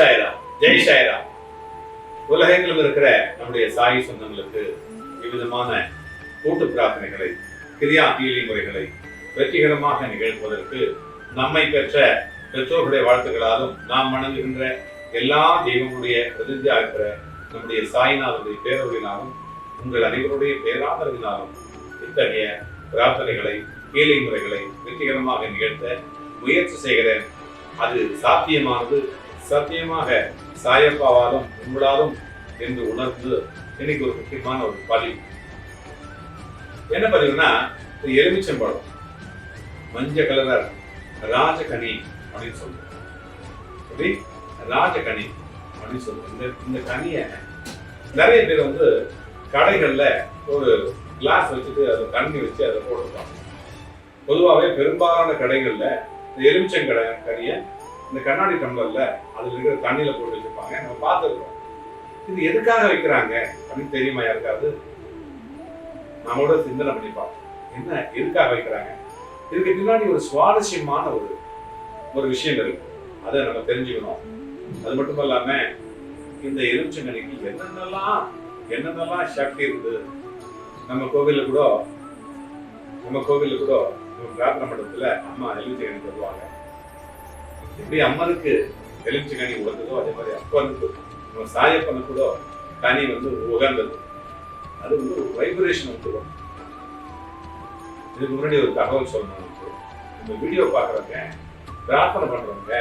சாய்ரா ஜெய் சாய்ரா உலகெங்கிலும் இருக்கிற நம்முடைய சாய் சொந்தங்களுக்கு விவிதமான கூட்டு பிரார்த்தனைகளை கிரியா ஹீலிங் முறைகளை வெற்றிகரமாக நிகழ்த்துவதற்கு நம்மை பெற்ற பெற்றோர்களுடைய வாழ்த்துக்களாலும் நாம் வணங்குகின்ற எல்லா தெய்வங்களுடைய பிரதிநிதியாக இருக்கிற நம்முடைய சாய்நாதனுடைய பேரவர்களினாலும் உங்கள் அனைவருடைய பேராதரவினாலும் இத்தகைய பிரார்த்தனைகளை கேலி முறைகளை வெற்றிகரமாக நிகழ்த்த முயற்சி செய்கிறேன். அது சாத்தியமானது சத்தியமாக சாயப்பாவாலும் உங்களாலும் என்று உணர்ந்து இன்னைக்கு ஒரு முக்கியமான ஒரு பதிவு என்ன பதிவுனா இது எலுமிச்சம்பழம். மஞ்சள் கலர் ராஜகனி அப்படின்னு சொல்லுவோம் ராஜகனி அப்படின்னு சொல்லுவோம் இந்த இந்த கனியை நிறைய பேர் வந்து கடைகள்ல ஒரு கிளாஸ் வச்சுட்டு அதை தண்ணி வச்சு அதை போட்டுருப்பாங்க பொதுவாகவே பெரும்பாலான கடைகள்ல இந்த எலுமிச்சங்கடை கனியை இந்த கண்ணாடி டம்ளர்ல அதுல இருக்கிற தண்ணியில போட்டு வச்சிருப்பாங்க. நம்ம பார்த்துருக்கோம். இது எதுக்காக வைக்கிறாங்க அப்படின்னு தெரியுமா யாருக்காவது? நம்மளோட சிந்தனை பண்ணி பார்ப்போம். என்ன எதுக்காக வைக்கிறாங்க? இதுக்கு பின்னாடி ஒரு சுவாரஸ்யமான ஒரு ஒரு விஷயம் இருக்கு. அதை நம்ம தெரிஞ்சுக்கணும். அது மட்டும் இல்லாம இந்த எலுமிச்சங்கனிக்கு என்னென்னலாம் என்னென்னலாம் சக்தி இருக்குது நம்ம கோவிலில் கூட நம்ம கோவிலில் கூட நம்ம பிரார்த்தனை மண்டபத்துல அம்மா எலுமிச்சங்கனி தருவாங்க. எப்படி அம்மனுக்கு எலுமிச்சங்கனி உகந்ததோ அதே மாதிரி அப்பனுக்கு நம்ம சாயப்பனு கூட கனி வந்து உகந்தது. அது வந்து ஒரு வைப்ரேஷன் வந்து இதுக்கு முன்னாடி ஒரு தகவல் சொல்லணும் இந்த வீடியோ பார்க்குறவங்க பிரார்த்தனை பண்றவங்க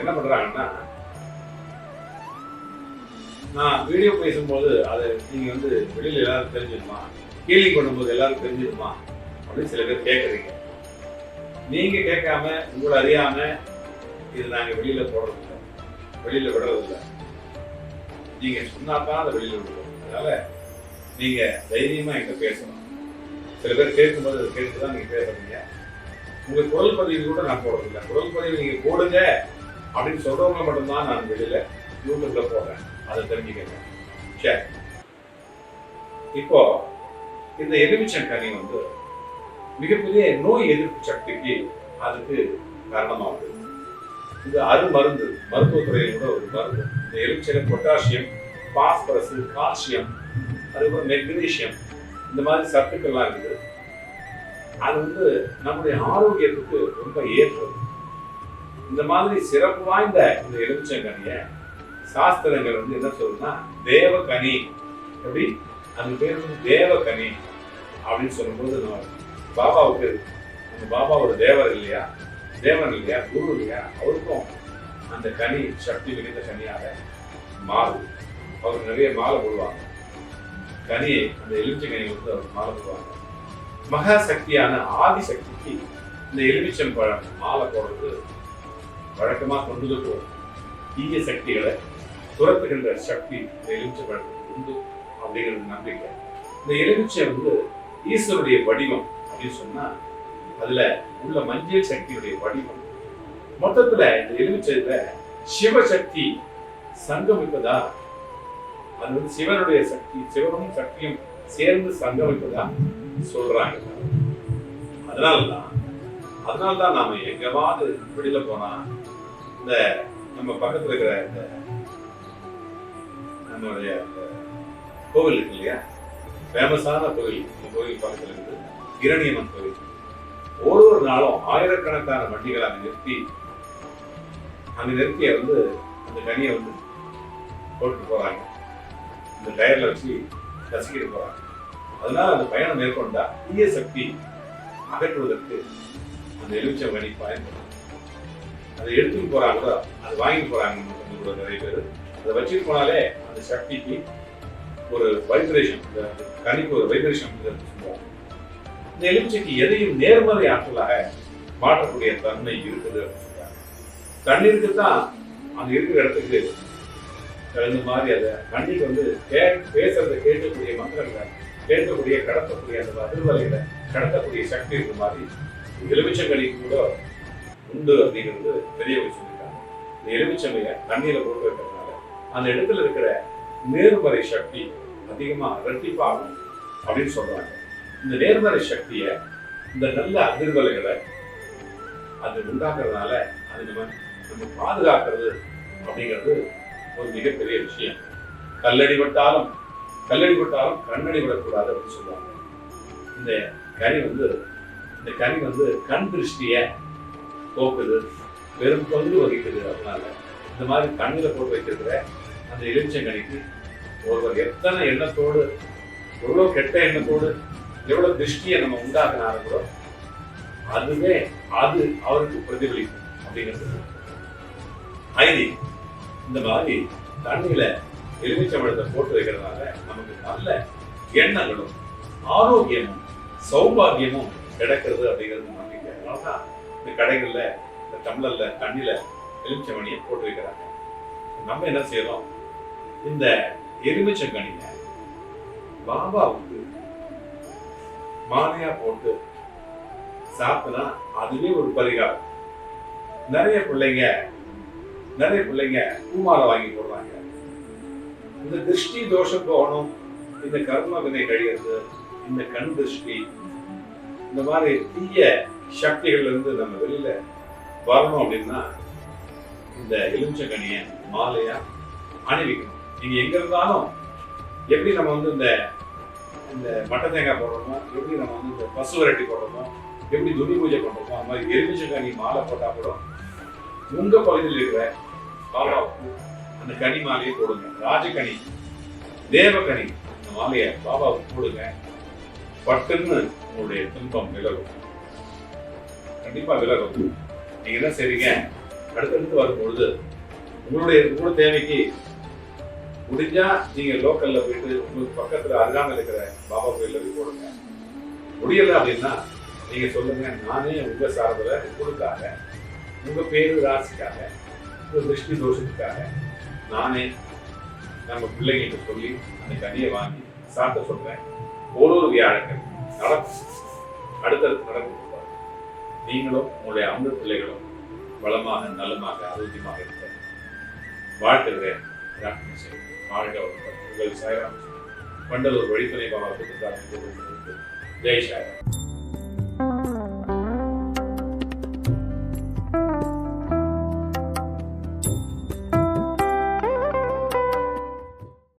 என்ன பண்றாங்கன்னா நான் வீடியோ பேசும்போது அதை நீங்க வந்து வெளியில் எல்லாரும் தெரிஞ்சிடுமா கேள்வி பண்ணும்போது எல்லாரும் தெரிஞ்சிடுமா அப்படின்னு சில பேர் கேட்குறீங்க. நீங்க கேட்காம உங்களை அறியாம இது நாங்கள் வெளியில போடுறதில்லை. வெளியில் வெளியில நீங்கள் சொன்னால் நீங்க அதை வெளியில விடுவோம். அதனால் நீங்க தைரியமா எங்க பேசணும். சில பேர் கேட்கும்போது அதை கேட்டு தான் நீங்க பேசுறீங்க. உங்க குரல் பதிவு கூட நான் போடுறதில்லை. குரல் பதிவு நீங்க போடுங்க அப்படின்னு சொல்றவங்க மட்டும்தான் நான் வெளியில யூடியூப்ல போடுறேன். அதை தெரிஞ்சுக்கங்க. சரி. இப்போ இந்த எலுமிச்சங்கனி வந்து மிகப்பெரிய நோய் எதிர்ப்பு சக்திக்கு அதுக்கு காரணமாகுது. இது அருமருந்து மருத்துவத்துறையில் கூட ஒரு மருந்து. இந்த எலுமிச்சை பொட்டாசியம் பாஸ்பரஸ் கால்சியம் அதுக்கப்புறம் மெக்னீசியம் இந்த மாதிரி சத்துக்கள்லாம் இருக்குது. அது வந்து நம்முடைய ஆரோக்கியத்துக்கு ரொம்ப ஏற்றது. இந்த மாதிரி சிறப்பு வாய்ந்த இந்த எலுமிச்சங்கனிய சாஸ்திரங்கள் வந்து என்ன சொல்லுதுன்னா தேவகனி. எப்படி? அந்த பேர் வந்து தேவகனி அப்படின்னு சொல்லும்போது நம்ம பாபாவுக்கு நம்ம பாபா ஒரு தேவர் இல்லையா? தேவன் இல்லையா குரு இல்லையா அவருக்கும் அந்த கனி சக்தி மிகுந்த கனியாக மாறும் அவர் நிறைய மாலை போடுவாங்க. கனியை அந்த எலுமிச்சை கனி வந்து அவர் மாலை போடுவாங்க. மகா சக்தியான ஆதி சக்திக்கு இந்த எலுமிச்சம் பழம் மாலை போடுறது வழக்கமா கொண்டு போகும். தீய சக்திகளை துரத்துகின்ற சக்தி இந்த எலுமிச்சை பழத்துக்கு உண்டு அப்படிங்கிறது நம்பிக்கை. இந்த எலுமிச்சை வந்து ஈஸ்வருடைய வடிவம் அப்படின்னு சொன்னா அதுல உள்ள மஞ்சள் சக்தியுடைய வடிவம். மொத்தத்துல இந்த எலுமிச்சையில சிவசக்தி சங்கமிப்பதா அது வந்து சிவனுடைய சக்தி சிவனும் சக்தியும் சேர்ந்து சங்கமிப்பதா சொல்றாங்க. அதனாலதான் அதனாலதான் நாம எங்கவாவது வெளியில போனா இந்த நம்ம பக்கத்துல இருக்கிற இந்த நம்மளுடைய கோவில் இருக்கு இல்லையா? ஃபேமஸான கோவில் இந்த கோவில் பக்கத்துல இருக்கு இரணியம்மன் கோவில். ஒரு ஒரு நாளும் ஆயிரக்கணக்கான வண்டிகளை அங்கே நிறுத்தி அந்த நிறுத்திய வந்து அந்த கனியை வந்து போட்டு போறாங்க. இந்த டயர்ல வச்சு ரசிக்கிட்டு போறாங்க. அதனால அந்த பயணம் மேற்கொண்டா தீய சக்தி அகற்றுவதற்கு அந்த எலுமிச்சம் கனி பயன்படும். அதை எடுத்துட்டு போறாங்களோ அதை வாங்கி போறாங்க கூட நிறைய பேர். அதை வச்சுட்டு போனாலே அந்த சக்திக்கு ஒரு வைப்ரேஷன் இந்த கனிக்கு ஒரு வைப்ரேஷன் சொல்லுவாங்க. இந்த எலுமிச்சைக்கு எதையும் நேர்மறை ஆற்றலாக மாற்றக்கூடிய தன்மை இருக்குது அப்படின்னு தண்ணீருக்கு தான் அங்க இருக்கிற இடத்துக்கு தகுந்த மாதிரி அதை தண்ணிக்கு வந்து கே பேசுறதை கேட்கக்கூடிய மந்திரங்களை கேட்கக்கூடிய கடத்தக்கூடிய அந்த அதிர்வலைகளை கடத்தக்கூடிய சக்தி இருக்கிற மாதிரி எலுமிச்சங்கனிக்கு கூட உண்டு அப்படிங்கிறது பெரியவங்க சொல்லியிருக்காங்க. இந்த எலுமிச்சங்கையை தண்ணியில போட்டு வைக்கிறதுனால அந்த இடத்துல இருக்கிற நேர்மறை சக்தி அதிகமாக ரெட்டிப்பாகும் அப்படின்னு சொல்றாங்க. இந்த நேர்மறை சக்தியை இந்த நல்ல அதிர்வலைகளை அது உண்டாக்குறதுனால அது நம்ம நம்ம பாதுகாக்கிறது அப்படிங்கிறது ஒரு மிகப்பெரிய விஷயம். கல்லடி பட்டாலும் கல்லடி பட்டாலும் கண்ணடி விடக்கூடாது அப்படின்னு சொல்லுவாங்க. இந்த கனி வந்து இந்த கனி வந்து கண் திருஷ்டிய போக்குது பெரும் பங்கு வகிக்குது அதனால. இந்த மாதிரி கண்ணில் போட்டு வைக்கிறதுல அந்த எலுமிச்சங்கனிக்கு ஒருவர் எத்தனை எண்ணத்தோடு எவ்வளோ கெட்ட எண்ணத்தோடு எவ்வளோ திருஷ்டியை நம்ம உண்டாக்கின கூட அதுவே அது அவருக்கு பிரதிபலிக்கும் அப்படிங்கிறது. ஐதி இந்த மாதிரி தண்ணியில எலுமிச்சம்பழத்தை போட்டு வைக்கிறதுனால நமக்கு நல்ல எண்ணங்களும் ஆரோக்கியமும் சௌபாகியமும் கிடைக்கிறது அப்படிங்கிறது நம்பிக்கை. அதனாலதான் இந்த கடைகள்ல இந்த டம்ளர்ல தண்ணியில எலுமிச்சமணியை போட்டு வைக்கிறாங்க. நம்ம என்ன செய்யறோம்? இந்த எலுமிச்சங்கனியை பாபாவுக்கு மாலையா போட்டு சாப்பிட்டா அதுவே ஒரு பரிகாரம். நிறைய பிள்ளைங்க நிறைய பிள்ளைங்க பூமாலை வாங்கி போடுறாங்க. இந்த திருஷ்டி தோஷம் போகணும் இந்த கர்ம வினை கழியறது இந்த கண் திருஷ்டி இந்த மாதிரி தீய சக்திகள் இருந்து நம்ம வெளியில வரணும் அப்படின்னா இந்த எலுமிச்சக்கனியை மாலையா அணிவிக்கணும். நீங்க எங்க இருந்தாலும் எப்படி நம்ம வந்து இந்த இந்த மட்டை தேங்காய் போடுறோமோ எப்படி நம்ம வந்து இந்த பசு வரட்டி போடுறோமோ எப்படி துணி பூஜை பண்ணுறோமோ அந்த மாதிரி எலுமிச்சக்கனி மாலை போட்டால் கூட உங்கள் பகுதியில் இருக்கிற பாபாவுக்கு அந்த கனி மாலையை போடுங்க. ராஜகனி தேவகனி இந்த மாலையை பாபாவுக்கு போடுங்க. பட்டுன்னு உங்களுடைய துன்பம் விலகும். கண்டிப்பாக விலகும். நீங்கள் என்ன சரிங்க அடுத்தடுத்து வரும்பொழுது உங்களுடைய கூட தேவைக்கு முடிஞ்சா நீங்க லோக்கல்ல போயிட்டு உங்களுக்கு பக்கத்துல அருகாமல் இருக்கிற பாபா கோயில்ல போய் போடுங்க. முடியல அப்படின்னா நீங்க சொல்லுங்க நானே உங்க சார்பில் உங்களுக்காக உங்க பேரு ராசிக்காக உங்க திருஷ்டி தோஷத்துக்காக நானே நம்ம பிள்ளைங்களுக்கு சொல்லி அந்த கனியை வாங்கி சாப்பிட சொல்றேன். ஒரு ஒரு வியாழக்கிழமை நடக்கும். அடுத்தடுத்து நடக்கும். நீங்களும் உங்களுடைய அன்பு பிள்ளைகளும் வளமாக நலமாக ஆரோக்கியமாக இருக்க வாழ்த்துகிறேன் பிரார்த்தனை செய்கிறேன். வாழ்க வளமுடன். உங்கள் சாய்ராம் பண்டலூர் வழித்துணை பாபா புத்தகம் ஜெய் சாய்ராம்